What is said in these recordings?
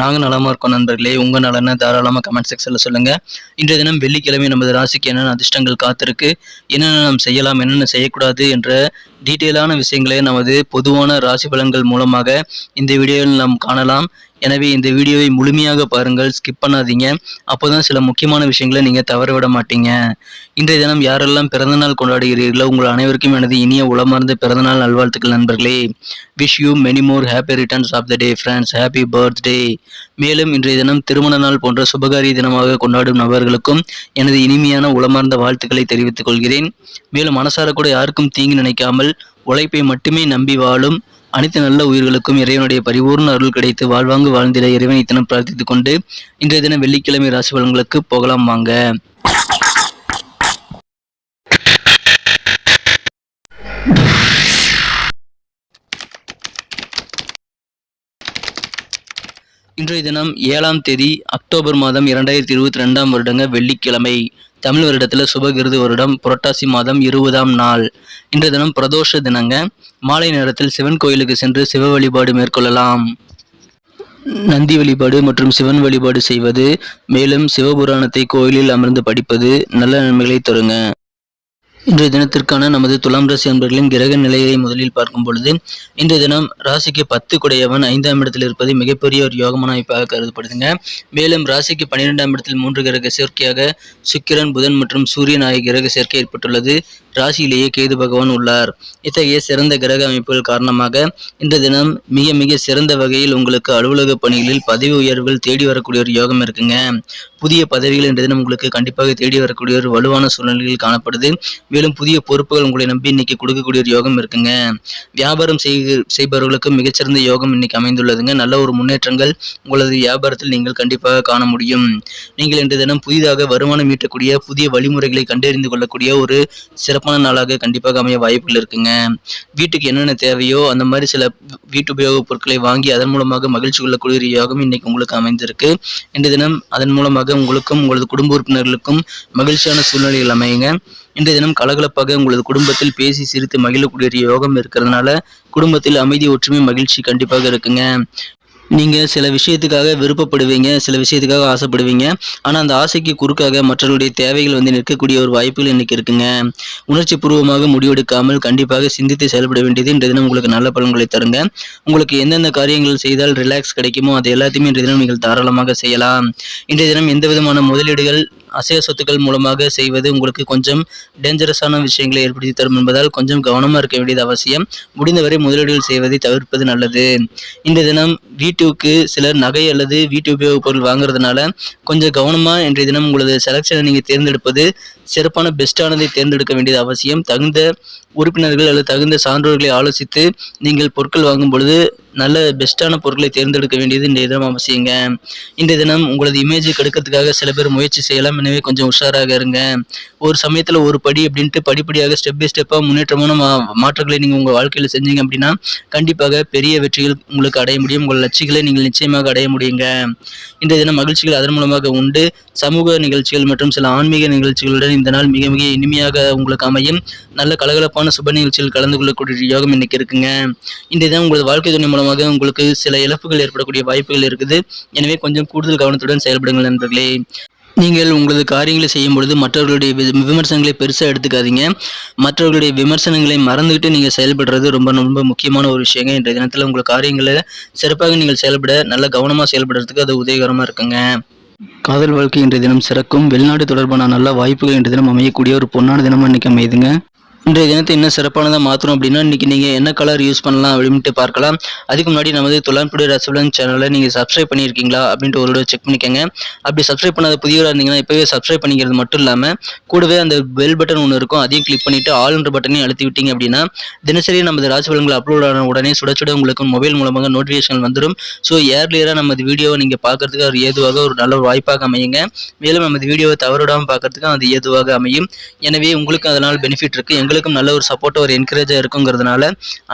நாங்கள் நலமாக இருக்கோம் நண்பர்களே. உங்கள் நலனை தாராளமாக கமெண்ட் செக்ஷனில் சொல்லுங்கள் இன்றைய தினம் வெள்ளிக்கிழமை நமது ராசிக்கு என்னென்ன அதிர்ஷ்டங்கள் காத்திருக்கு என்னென்ன நாம் செய்யலாம் என்னென்ன செய்யக்கூடாது என்ற டீட்டெயிலான விஷயங்களை நமது பொதுவான ராசி பலன்கள் மூலமாக இந்த வீடியோவில் நாம் காணலாம். எனவே இந்த வீடியோவை முழுமையாக பாருங்கள் ஸ்கிப் பண்ணாதீங்க. அப்போ தான் சில முக்கியமான விஷயங்களை நீங்கள் தவற விட மாட்டீங்க. இன்றைய தினம் யாரெல்லாம் பிறந்தநாள் கொண்டாடுகிறீர்களோ உங்கள் அனைவருக்கும் எனது இனிய உளமார்ந்த பிறந்தநாள் நல்வாழ்த்துக்கள் நண்பர்களே. Wish you many more happy returns of the day friends happy birthday மேலும் இன்றைய தினம் திருமண நாள் போன்ற சுபகாரிய தினமாக கொண்டாடும் நபர்களுக்கும் எனது இனிமையான உளமார்ந்த வாழ்த்துக்களை தெரிவித்துக் கொள்கிறேன். மேலும் மனசார கூட யாருக்கும் தீங்கு நினைக்காமல் உழைப்பை மட்டுமே நம்பி வாழும் அனைத்து நல்ல உயிர்களுக்கும் இறைவனுடைய பரிபூர்ண அருள் கிடைத்து வாழ்வாங்கு வாழ்ந்திட இறைவனை தினம் பிரார்த்தித்துக் கொண்டு இன்றைய தினம் வெள்ளிக்கிழமை ராசி பலன்களுக்கு போகலாம் வாங்க. இன்றைய தினம் ஏழாம் தேதி அக்டோபர் மாதம் இரண்டாயிரத்தி இருபத்தி ரெண்டாம் வருடங்க வெள்ளிக்கிழமை. தமிழ் வருடத்தில் சுபகிருது வருடம் புரட்டாசி மாதம் இருபதாம் நாள். இன்றைய தினம் பிரதோஷ தினங்க. மாலை நேரத்தில் சிவன் கோயிலுக்கு சென்று சிவ வழிபாடு மேற்கொள்ளலாம். நந்தி வழிபாடு மற்றும் சிவன் வழிபாடு செய்வது மேலும் சிவபுராணத்தை கோயிலில் அமர்ந்து படிப்பது நல்ல நன்மைகளை தருங்க. இன்றைய தினத்திற்கான நமது துலாம் ராசி அன்பர்களின் கிரக நிலையை முதலில் பார்க்கும் பொழுது இன்றைய தினம் ராசிக்கு பத்து குடையவன் ஐந்தாம் இடத்தில் இருப்பது மிகப்பெரிய ஒரு யோகமான அமைப்பாக கருதப்படுதுங்க. மேலும் ராசிக்கு பன்னிரெண்டாம் இடத்தில் மூன்று கிரக சேர்க்கையாக சுக்கிரன் புதன் மற்றும் சூரியன் ஆகிய கிரக சேர்க்கை ஏற்பட்டுள்ளது. ராசியிலேயே கேது பகவான் உள்ளார். இத்தகைய சிறந்த கிரக அமைப்புகள் காரணமாக இன்றைய தினம் மிக மிக சிறந்த வகையில் உங்களுக்கு அலுவலக பணிகளில் பதவி உயர்வுகள் தேடி வரக்கூடிய ஒரு யோகம் இருக்குங்க. புதிய பதவிகள் இன்றைய தினம் உங்களுக்கு கண்டிப்பாக தேடி வரக்கூடிய ஒரு வலுவான சூழ்நிலைகள் காணப்படுது. மேலும் புதிய பொறுப்புகள் உங்களை நம்பி இன்னைக்கு கொடுக்கக்கூடிய ஒரு யோகம் இருக்குங்க. வியாபாரம் செய்க செய்பவர்களுக்கு மிகச்சிறந்த யோகம் இன்னைக்கு அமைந்துள்ளதுங்க. நல்ல ஒரு முன்னேற்றங்கள் உங்களது வியாபாரத்தில் நீங்கள் கண்டிப்பாக காண முடியும். நீங்கள் இன்று தினம் புதிதாக வருமானம் ஈட்டக்கூடிய புதிய வழிமுறைகளை கண்டறிந்து கொள்ளக்கூடிய ஒரு சிறப்பான நாளாக கண்டிப்பாக அமைய வாய்ப்புகள் இருக்குங்க. வீட்டுக்கு என்னென்ன தேவையோ அந்த மாதிரி சில வீட்டு உபயோகப் பொருட்களை வாங்கி அதன் மூலமாக மகிழ்ச்சி கொள்ளக்கூடிய ஒரு யோகம் இன்னைக்கு உங்களுக்கு அமைந்திருக்கு. இன்று தினம் அதன் மூலமாக உங்களுக்கும் உங்களது குடும்ப உறுப்பினர்களுக்கும் மகிழ்ச்சியான சூழ்நிலைகள் அமையுங்க. இன்றைய தினம் கலகலப்பாக உங்களது குடும்பத்தில் பேசி சிரித்து மகிழக்கூடிய யோகம் இருக்கிறதுனால குடும்பத்தில் அமைதி ஒற்றுமை மகிழ்ச்சி கண்டிப்பாக இருக்குங்க. நீங்கள் சில விஷயத்துக்காக விருப்பப்படுவீங்க சில விஷயத்துக்காக ஆசைப்படுவீங்க. ஆனால் அந்த ஆசைக்கு குறுக்காக மற்றவருடைய தேவைகள் வந்து நிற்கக்கூடிய ஒரு வாய்ப்புகள் இன்றைக்கி இருக்குங்க. உணர்ச்சி பூர்வமாக முடிவெடுக்காமல் கண்டிப்பாக சிந்தித்து செயல்பட வேண்டியது இன்றைய தினம் உங்களுக்கு நல்ல பலன்களை தருங்க. உங்களுக்கு எந்தெந்த காரியங்கள் செய்தால் ரிலாக்ஸ் கிடைக்குமோ அது எல்லாத்தையுமே இன்றைய தினம் நீங்கள் தாராளமாக செய்யலாம். இன்றைய தினம் எந்த விதமான முதலீடுகள் அசைய சொத்துக்கள் மூலமாக செய்வது உங்களுக்கு கொஞ்சம் டேஞ்சரஸான விஷயங்களை ஏற்படுத்தி தரும் என்பதால் கொஞ்சம் கவனமாக இருக்க வேண்டியது அவசியம். முடிந்தவரை முதலீடுகள் செய்வதை தவிர்ப்பது நல்லது. இந்த தினம் வீட்டுக்கு சிலர் நகை அல்லது வீட்டு உபயோகப் பொருள் வாங்குறதுனால கொஞ்சம் கவனமாக இன்றைய தினம் உங்களது செலக்ஷனை நீங்கள் தேர்ந்தெடுப்பது சிறப்பான பெஸ்ட்டானதை தேர்ந்தெடுக்க வேண்டியது அவசியம். தகுந்த உறுப்பினர்கள் அல்லது தகுந்த சான்றோர்களை ஆலோசித்து நீங்கள் பொருட்கள் வாங்கும் பொழுது நல்ல பெஸ்ட்டான பொருட்களை தேர்ந்தெடுக்க வேண்டியது இன்றைய தினம் அவசியங்க. இன்றைய தினம் உங்களது இமேஜை கெடுக்கிறதுக்காக சில பேர் முயற்சி செய்யலாம். எனவே கொஞ்சம் உஷாராக இருங்க. ஒரு சமயத்தில் ஒரு படி அப்படின்ட்டு படிப்படியாக ஸ்டெப் பை ஸ்டெப்பாக முன்னேற்றமான மா மாற்றங்களை நீங்கள் உங்கள் வாழ்க்கையில் செஞ்சீங்க அப்படின்னா கண்டிப்பாக பெரிய வெற்றிகள் உங்களுக்கு அடைய முடியும். உங்கள் லட்சியங்களை நீங்கள் நிச்சயமாக அடைய முடியுங்க. இன்றைய தினம் மகிழ்ச்சிகள் அதன் மூலமாக உண்டு. சமூக நிகழ்ச்சிகள் மற்றும் சில ஆன்மீக நிகழ்ச்சிகளுடன் இந்த நாள் மிக மிக இனிமையாக உங்களுக்கு அமையும். நல்ல கலகலப்பான சுப நிகழ்ச்சிகள் கலந்து கொள்ளக்கூடிய யோகம் இன்னைக்கு இருக்குங்க. இன்றைய தினம் உங்களது வாழ்க்கை துணை மூலம் மூலமாக உங்களுக்கு சில இழப்புகள் ஏற்படக்கூடிய வாய்ப்புகள் இருக்குது. எனவே கொஞ்சம் கூடுதல் கவனத்துடன் செயல்படுங்கள் நண்பர்களே. நீங்கள் உங்களது காரியங்களை செய்யும் பொழுது மற்றவர்களுடைய வி- விமர்சனங்களை பெருசாக எடுத்துக்காதீங்க. மற்றவர்களுடைய விமர்சனங்களை மறந்துக்கிட்டு நீங்கள் செயல்படுறது ரொம்ப ரொம்ப முக்கியமான ஒரு விஷயங்க. இன்றைய தினத்தில் உங்கள் காரியங்களை சிறப்பாக நீங்கள் செயல்பட நல்ல கவனமாக செயல்படுறதுக்கு அது உதவிகரமாக இருக்குங்க. காதல் வாழ்க்கை இன்றைய தினம் சிறக்கும். வெளிநாடு தொடர்பான நல்ல வாய்ப்புகள் இன்றைய தினம் அமையக்கூடிய ஒரு பொன்னான தினமாக இன்றைக்கி அமையுதுங்க. இன்றைய தினத்தை இன்னும் சிறப்பானதாக மாற்றணும் அப்படின்னா இன்றைக்கி நீங்கள் என்ன கலர் யூஸ் பண்ணலாம் அப்படின்ட்டு பார்க்கலாம். அதுக்கு முன்னாடி நமது துலான்புடி ரசபலன் சேனலை நீங்கள் சப்ஸ்கிரைப் பண்ணியிருக்கீங்களா அப்படின்ட்டு ஒரு தடவை செக் பண்ணிக்கோங்க. அப்படி சப்ஸ்கிரைப் பண்ணாத புதியவராக இருந்தீங்கன்னா இப்போவே சப்ஸ்கிரைப் பண்ணிக்கிறது மட்டும் இல்லாமல் கூடவே அந்த பெல் பட்டன் ஒன்று இருக்கும் அதையும் கிளிக் பண்ணிவிட்டு ஆல்ன்ற பட்டனையும் அழுத்தி விட்டீங்க அப்படின்னா தினசரி நமது ராசிபலன்களை அப்லோட் ஆன உடனே சுட சுட உங்களுக்கு மொபைல் மூலமாக நோட்டிஃபிகேஷன் வந்துடும் ஸோ ஏர்லியராக நமது வீடியோவை நீங்கள் பார்க்கறதுக்கு ஒரு ஏதுவாக ஒரு நல்ல ஒரு வாய்ப்பாக அமையுங்க. மேலும் நமது வீடியோவை தவறுடாமல் பார்க்குறதுக்கு அது ஏதுவாக அமையும். எனவே உங்களுக்கு அதனால் பெனிஃபிட் இருக்குது எங்களுக்கும் நல்ல ஒரு சப்போர்ட் ஒரு என்கரேஜாக இருக்குங்கிறதுனால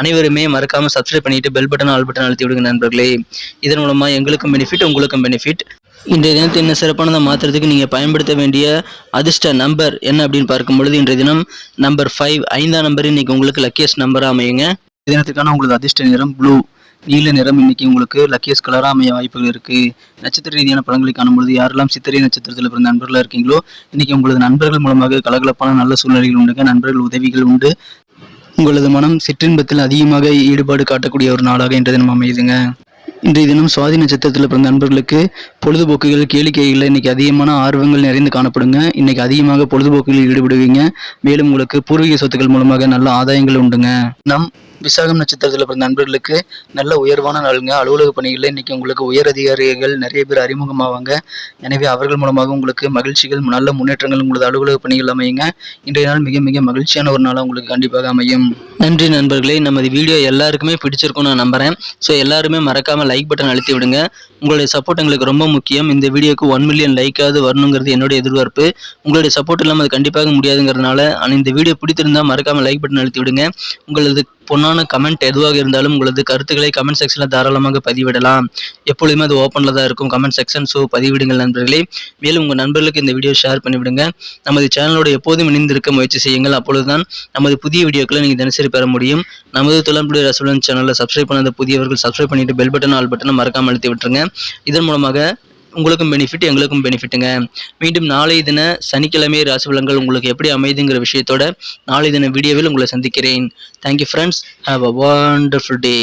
அனைவருமே மறக்காமல் சப்ஸ்கிரைப் பண்ணிட்டு பெல் பட்டன் ஆல் பட்டன் அழுத்தி விடுங்க நண்பர்களே. இதன் மூலமாக எங்களுக்கும் பெனிஃபிட் உங்களுக்கும் பெனிஃபிட் இன்றைய தினத்தை என்ன சிறப்பானதை மாற்றுறதுக்கு நீங்கள் பயன்படுத்த வேண்டிய அதிர்ஷ்ட நம்பர் என்ன அப்படின்னு பார்க்கும் பொழுது இன்றைய தினம் நம்பர் ஃபைவ் ஐந்தாம் நம்பர் இன்னைக்கு உங்களுக்கு லக்கியஸ்ட் நம்பராக அமையுங்க. தினத்துக்கான உங்களுக்கு அதிர்ஷ்ட நிறம் ப்ளூ நீல நிறம் இன்னைக்கு உங்களுக்கு லக்கியஸ்ட் கலராக அமைய வாய்ப்புகள் இருக்குது நட்சத்திர ரீதியான படங்களை காணும்பொழுது யாரெல்லாம் சித்திரை நட்சத்திரத்தில் பிறந்த நண்பர்களாக இருக்கீங்களோ இன்னைக்கு உங்களது நண்பர்கள் மூலமாக கலகலப்பான நல்ல சூழ்நிலைகள் உண்டுங்க. நண்பர்கள் உதவிகள் உண்டு. உங்களது மனம் சிற்றின்பத்தில் அதிகமாக ஈடுபாடு காட்டக்கூடிய ஒரு நாளாக இன்றைய தினம் அமையுதுங்க. இன்றைய தினம் சுவாதி நட்சத்திரத்தில் பிறந்த நண்பர்களுக்கு பொழுதுபோக்குகள் கேளிக்கைகளில் இன்னைக்கு அதிகமான ஆர்வங்கள் நிறைந்து காணப்படுங்க. இன்னைக்கு அதிகமாக பொழுதுபோக்குகளில் ஈடுபடுவீங்க. மேலும் உங்களுக்கு பூர்வீக சொத்துக்கள் மூலமாக நல்ல ஆதாயங்கள் உண்டுங்க. நம் விசாகம் நட்சத்திரத்தில் பிறந்த நண்பர்களுக்கு நல்ல உயர்வான நாளுங்க. அலுவலக பணிகளில் இன்னைக்கு உங்களுக்கு உயர் அதிகாரிகள் நிறைய பேர் அறிமுகமாவாங்க. எனவே அவர்கள் மூலமாக உங்களுக்கு மகிழ்ச்சிகள் நல்ல முன்னேற்றங்கள் உங்களது அலுவலக பணிகள் அமையுங்க. இன்றைய நாள் மிக மிக மகிழ்ச்சியான ஒரு நாளாக உங்களுக்கு கண்டிப்பாக அமையும். நன்றி நண்பர்களே. நமது வீடியோ எல்லாருக்குமே பிடிச்சிருக்கும் நான் நம்புறேன். ஸோ எல்லாருமே மறக்காமல் லைக் பட்டன் அழுத்தி விடுங்க. உங்களுடைய சப்போர்ட் எங்களுக்கு ரொம்ப முக்கியம். இந்த வீடியோக்கு ஒன் மில்லியன் லைக்காவது வரணுங்கிறது என்னுடைய எதிர்பார்ப்பு. உங்களுடைய சப்போர்ட் இல்லாமல் அது கண்டிப்பாக முடியாதுங்கிறதுனால ஆனால் இந்த வீடியோ பிடித்திருந்தா மறக்காமல் லைக் பட்டன் அழுத்தி விடுங்க. உங்களது பொண்ணான கமெண்ட் எதுவாக இருந்தாலும் உங்களது கருத்துக்களை கமெண்ட் செக்ஷனில் தாராளமாக பதிவிடலாம். எப்பொழுதுமே அது ஓப்பனில் தான் இருக்கும். கமெண்ட் செக்ஷன் ஸோ பதிவிடுங்கள் நண்பர்களே. மேலும் உங்கள் நண்பர்களுக்கு இந்த வீடியோ ஷேர் பண்ணிவிடுங்க. நமது சேனலோட எப்போதும் இணைந்திருக்க முயற்சி செய்யுங்கள். அப்பொழுதுதான் நமது புதிய வீடியோக்களை நீங்கள் தினசரி பெற முடியும். நமது துளம்புடைய ரசூலன் சேனலில் சப்ஸ்கிரைப் பண்ணாத புதியவர்கள் சப்ஸ்கிரைப் பண்ணிட்டு பெல் பட்டன் ஆல் பட்டனை மறக்காமல் அழுத்தி விட்டுருங்க. இதன் மூலமாக உங்களுக்கும் பெனிஃபிட் எங்களுக்கும் பெனிஃபிட்டுங்க மீண்டும் நாளை தின சனிக்கிழமை ராசி பலன்கள் உங்களுக்கு எப்படி அமைதுங்கிற விஷயத்தோட நாளை தின வீடியோவில் உங்களை சந்திக்கிறேன். Thank you friends have a wonderful day